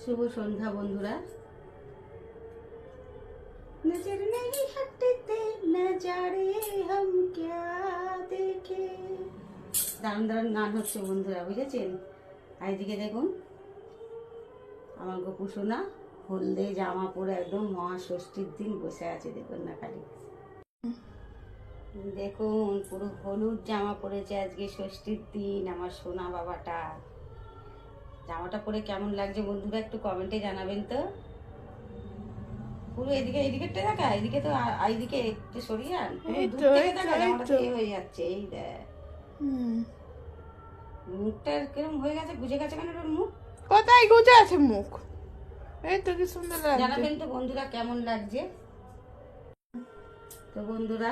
শুভ সন্ধ্যা বন্ধুরা। নজর নেই হটতে নজারে হম ক্যা দেখে। দারুণ দারুণ গান হচ্ছে বন্ধুরা বুঝেছেন? আর এদিকে দেখুন আমার গপু সোনা হলদে জামা পরে একদম মহাষষ্ঠীর দিন বসে আছে দেখুন না খালি। দেখুন পুরো হলুদ জামা পরেছে আজকে ষষ্ঠীর দিন আমার সোনা বাবাটা। জামাটা পরে কেমন লাগছে বন্ধুরা একটু কমেন্টে জানাবেন তো। পুরো এদিকে এদিকেরটা দেখা এদিকে তো এইদিকে একটু সরিয়ে আন। দূর থেকে দেখা জামাটা হয়ে যাচ্ছে এই দেখ। মুখটা কিরম হয়ে গেছে বুঝে গেছে কেন তোর মুখ? কোথায় গুজে আছে মুখ? এই তো কি সুন্দর লাগছে। জানাবেন তো বন্ধুরা কেমন লাগছে? তো বন্ধুরা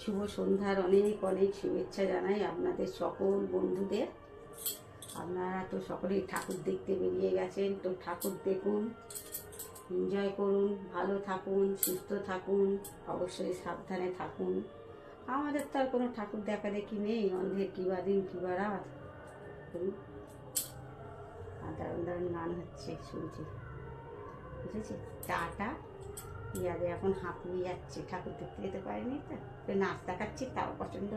শুভ সন্ধ্যার অনেক অনেক শুভেচ্ছা জানাই আপনাদের সকল বন্ধুদের। আপনারা তো সকলেই ঠাকুর দেখতে বেরিয়ে গেছেন, তো ঠাকুর দেখুন এনজয় করুন, ভালো থাকুন, সুস্থ থাকুন, অবশ্যই সাবধানে থাকুন। আমাদের তো আর কোনো ঠাকুর দেখা দেখি নেই, অন্ধের কিবা দিন, কিবা রাত। হুম। আর দারুণ দারুণ গান হচ্ছে, শুনছি। বুঝেছি? টাটা। ইয়াদে এখন হাঁপিয়ে যাচ্ছে, ঠাকুর দেখতে যেতে পারিনি তো। নাচ দেখাচ্ছি, তাও পছন্দ